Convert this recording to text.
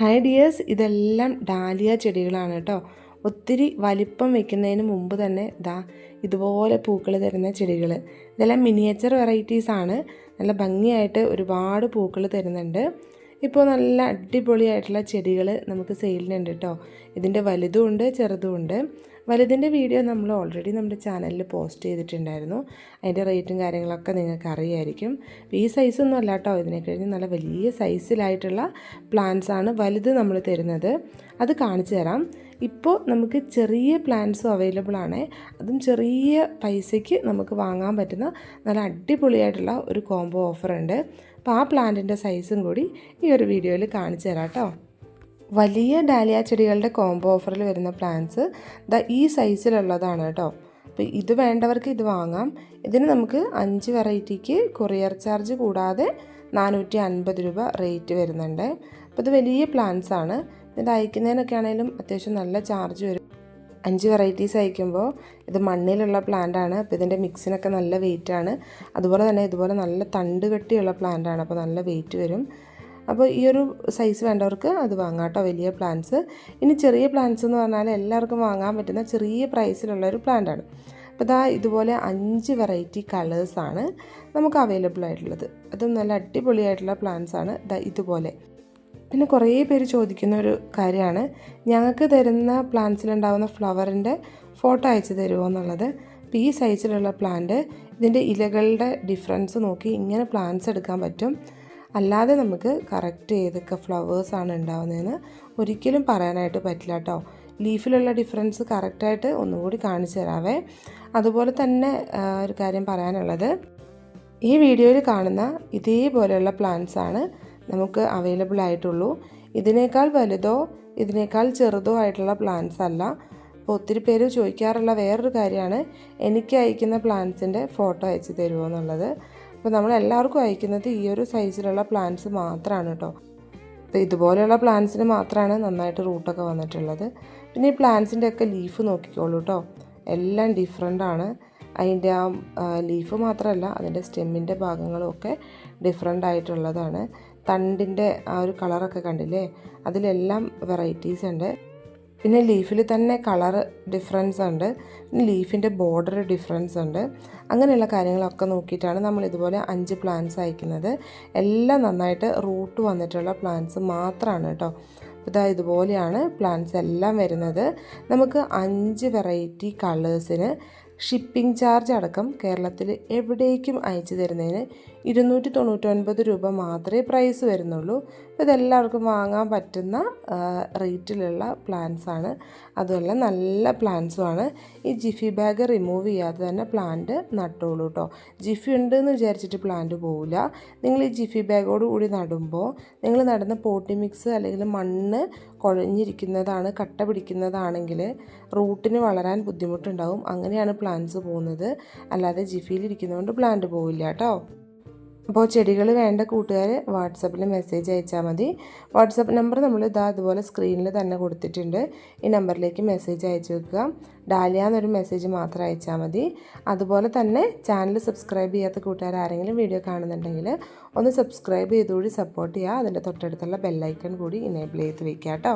Hi dears ഇതെല്ലാം dahlia ചെടികളാണ് കേട്ടോ. ഒത്തിരി വലിപ്പം വെക്കുന്നതിന് മുമ്പ് തന്നെ ദാ ഇതുപോലെ പൂക്കൾ തരുന്ന ചെടികൾ ഇതെല്ലാം മിനിയേച്ചർ വെറൈറ്റീസ് ആണ്. നല്ല ഭംഗിയായിട്ട് ഒരുപാട് പൂക്കൾ തരുന്നുണ്ട്. ഇപ്പോൾ നല്ല അടിപൊളിയായിട്ടുള്ള ചെടികൾ നമുക്ക് സെയിലിനുണ്ട് കേട്ടോ. ഇതിന്റെ വലുതും ഉണ്ട് ചെറുതും ഉണ്ട്. വലുതിന്റെ വീഡിയോ നമ്മൾ ഓൾറെഡി നമ്മുടെ ചാനലിൽ പോസ്റ്റ് ചെയ്തിട്ടുണ്ടായിരുന്നു. അതിന്റെ റേറ്റും കാര്യങ്ങളൊക്കെ നിങ്ങൾക്ക് അറിയായിരിക്കും. ഈ സൈസൊന്നും അല്ല കേട്ടോ ഇതിനെ കഴിഞ്ഞ് നല്ല വലിയ സൈസിലായിട്ടുള്ള പ്ലാന്റ്സ് ആണ് വലുത് നമ്മൾ തരുന്നത്. അത് കാണിച്ചു തരാം. ഇപ്പോൾ നമുക്ക് ചെറിയ പ്ലാന്റ്സും അവൈലബിൾ ആണ്. അതും ചെറിയ പൈസയ്ക്ക് നമുക്ക് വാങ്ങാൻ പറ്റുന്ന നല്ല അടിപൊളിയായിട്ടുള്ള ഒരു കോംബോ ഓഫറുണ്ട് അപ്പോൾ ആ പ്ലാന്റിന്റെ സൈസും കൂടി ഈ ഒരു വീഡിയോയിൽ കാണിച്ചു തരാം കേട്ടോ വലിയ ഡാലിയ ചെടികളുടെ കോംബോ ഓഫറിൽ വരുന്ന പ്ലാന്റ്സ് ദ ഈ സൈസിലുള്ളതാണ് കേട്ടോ. അപ്പോൾ ഇത് വേണ്ടവർക്ക് ഇത് വാങ്ങാം. ഇതിന് നമുക്ക് അഞ്ച് വെറൈറ്റിക്ക് കൊറിയർ ചാർജ് കൂടാതെ നാനൂറ്റി അൻപത് രൂപ റേറ്റ് വരുന്നുണ്ട്. അപ്പോൾ ഇത് വലിയ പ്ലാന്റ്സ് ആണ്. ഇത് അയക്കുന്നതിനൊക്കെ ആണെങ്കിലും അത്യാവശ്യം നല്ല ചാർജ് വരും. അഞ്ച് വെറൈറ്റീസ് അയക്കുമ്പോൾ ഇത് മണ്ണിലുള്ള പ്ലാന്റ് ആണ്. അപ്പോൾ ഇതിന്റെ മിക്സിനൊക്കെ നല്ല വെയിറ്റ് ആണ്. അതുപോലെ തന്നെ ഇതുപോലെ നല്ല തണ്ട് കെട്ടിയുള്ള പ്ലാന്റ് ആണ്. അപ്പോൾ നല്ല വെയിറ്റ് വരും. അപ്പോൾ ഈ ഒരു സൈസ് വേണ്ടവർക്ക് അത് വാങ്ങാം കേട്ടോ വലിയ പ്ലാന്റ്സ് ഇനി ചെറിയ പ്ലാന്റ്സ് എന്ന് പറഞ്ഞാൽ എല്ലാവർക്കും വാങ്ങാൻ പറ്റുന്ന ചെറിയ പ്രൈസിലുള്ള ഒരു പ്ലാന്റ് ആണ്. അപ്പോൾ ഇതാ ഇതുപോലെ അഞ്ച് വെറൈറ്റി കളേഴ്സാണ് നമുക്ക് അവൈലബിൾ ആയിട്ടുള്ളത്. അതും നല്ല അടിപൊളിയായിട്ടുള്ള പ്ലാന്റ്സ് ആണ് ഇതാ ഇതുപോലെ. പിന്നെ കുറേ പേര് ചോദിക്കുന്ന ഒരു കാര്യമാണ് ഞങ്ങൾക്ക് തരുന്ന പ്ലാന്റ്സിലുണ്ടാകുന്ന ഫ്ലവറിന്റെ ഫോട്ടോ അയച്ചു തരുമോ എന്നുള്ളത്. അപ്പോൾ ഈ സൈസിലുള്ള പ്ലാന്റ് ഇതിന്റെ ഇലകളുടെ ഡിഫറൻസ് നോക്കി ഇങ്ങനെ പ്ലാന്റ്സ് എടുക്കാൻ പറ്റും. അല്ലാതെ നമുക്ക് കറക്റ്റ് ഏതൊക്കെ ഫ്ലവേഴ്സാണ് ഉണ്ടാകുന്നതെന്ന് ഒരിക്കലും പറയാനായിട്ട് പറ്റില്ല കേട്ടോ ലീഫിലുള്ള ഡിഫറൻസ് കറക്റ്റായിട്ട് ഒന്നുകൂടി കാണിച്ചു തരാവേ. അതുപോലെ തന്നെ ഒരു കാര്യം പറയാനുള്ളത്. ഈ വീഡിയോയിൽ കാണുന്ന ഇതേപോലെയുള്ള പ്ലാന്റ്സ് ആണ് നമുക്ക് അവൈലബിൾ ആയിട്ടുള്ളൂ. ഇതിനേക്കാൾ വലുതോ ഇതിനേക്കാൾ ചെറുതോ ആയിട്ടുള്ള പ്ലാന്റ്സ് അല്ല. അപ്പോൾ ഒത്തിരി പേര് ചോദിക്കാറുള്ള വേറൊരു കാര്യമാണ് എനിക്ക് അയക്കുന്ന പ്ലാന്റ്സിന്റെ ഫോട്ടോ അയച്ചു തരുമോ എന്നുള്ളത്. അപ്പോൾ നമ്മൾ എല്ലാവർക്കും അയക്കുന്നത് ഈ ഒരു സൈസിലുള്ള പ്ലാന്റ്സ് മാത്രമാണ് കേട്ടോ അപ്പോൾ ഇതുപോലെയുള്ള പ്ലാന്റ്സിന് മാത്രമാണ് നന്നായിട്ട് റൂട്ടൊക്കെ വന്നിട്ടുള്ളത്. പിന്നെ ഈ പ്ലാന്റ്സിന്റെ ഒക്കെ ലീഫ് നോക്കിക്കോളൂ കേട്ടോ എല്ലാം ഡിഫറെന്റ് ആണ്. അതിന്റെ ആ ലീഫ് മാത്രമല്ല അതിന്റെ സ്റ്റെമ്മിന്റെ ഭാഗങ്ങളും ഒക്കെ ഡിഫറെന്റ് ആയിട്ടുള്ളതാണ്. തണ്ടിന്റെ ആ ഒരു കളറൊക്കെ കണ്ടില്ലേ? അതിലെല്ലാം വെറൈറ്റീസ് ഉണ്ട്. പിന്നെ ലീഫിൽ തന്നെ കളർ ഡിഫറൻസ് ഉണ്ട്. ലീഫിന്റെ ബോർഡർ ഡിഫറൻസ് ഉണ്ട്. അങ്ങനെയുള്ള കാര്യങ്ങളൊക്കെ നോക്കിയിട്ടാണ് നമ്മൾ ഇതുപോലെ അഞ്ച് പ്ലാന്റ്സ് അയക്കുന്നത്. എല്ലാം നന്നായിട്ട് റൂട്ട് വന്നിട്ടുള്ള പ്ലാന്റ്സ് മാത്രമാണ് കേട്ടോ. ഇതാ ഇതുപോലെയാണ് പ്ലാന്റ്സ് എല്ലാം വരുന്നത്. നമുക്ക് അഞ്ച് വെറൈറ്റി കളേഴ്സിന് ഷിപ്പിംഗ് ചാർജ് അടക്കം കേരളത്തിൽ എവിടേക്കും അയച്ചു തരുന്നതിന് ഇരുന്നൂറ്റി തൊണ്ണൂറ്റൊൻപത് രൂപ മാത്രമേ പ്രൈസ് വരുന്നുള്ളൂ. ഇതെല്ലാവർക്കും വാങ്ങാൻ പറ്റുന്ന റേറ്റിലുള്ള പ്ലാൻസാണ് അതുമല്ല നല്ല പ്ലാന്റ്സുമാണ് ഈ ജിഫി ബാഗ് റിമൂവ് ചെയ്യാതെ തന്നെ പ്ലാന്റ് നട്ടോളൂ കേട്ടോ. ജിഫി ഉണ്ട് എന്ന് വിചാരിച്ചിട്ട് പ്ലാന്റ് പോവില്ല. നിങ്ങൾ ഈ ജിഫി ബാഗോട് കൂടി നടുമ്പോൾ നിങ്ങൾ നടുന്ന പോട്ടി മിക്സ് അല്ലെങ്കിൽ മണ്ണ് കുഴഞ്ഞിരിക്കുന്നതാണ് കട്ട പിടിക്കുന്നതാണെങ്കിൽ റൂട്ടിന് വളരാൻ ബുദ്ധിമുട്ടുണ്ടാവും. അങ്ങനെയാണ് പ്ലാന്റ്സ് പോകുന്നത്. അല്ലാതെ ജിഫിയിലിരിക്കുന്നതുകൊണ്ട് പ്ലാന്റ് പോവില്ല കേട്ടോ. അപ്പോൾ ചെടികൾ വേണ്ട കൂട്ടുകാർ വാട്സപ്പിൽ മെസ്സേജ് അയച്ചാൽ മതി. വാട്സപ്പ് നമ്പർ നമ്മൾ ഇതാ അതുപോലെ സ്ക്രീനിൽ തന്നെ കൊടുത്തിട്ടുണ്ട്. ഈ നമ്പറിലേക്ക് മെസ്സേജ് അയച്ചു വെക്കുക. ഡാലിയ എന്നൊരു മെസ്സേജ് മാത്രം അയച്ചാൽ മതി. അതുപോലെ തന്നെ ചാനൽ സബ്സ്ക്രൈബ് ചെയ്യാത്ത കൂട്ടുകാർ ആരെങ്കിലും വീഡിയോ കാണുന്നുണ്ടെങ്കിൽ ഒന്ന് സബ്സ്ക്രൈബ് ചെയ്തുകൂടി സപ്പോർട്ട് ചെയ്യുക. അതിന്റെ തൊട്ടടുത്തുള്ള ബെല്ലൈക്കൺ കൂടി ഇനേബിൾ ചെയ്ത് വയ്ക്കുക കേട്ടോ.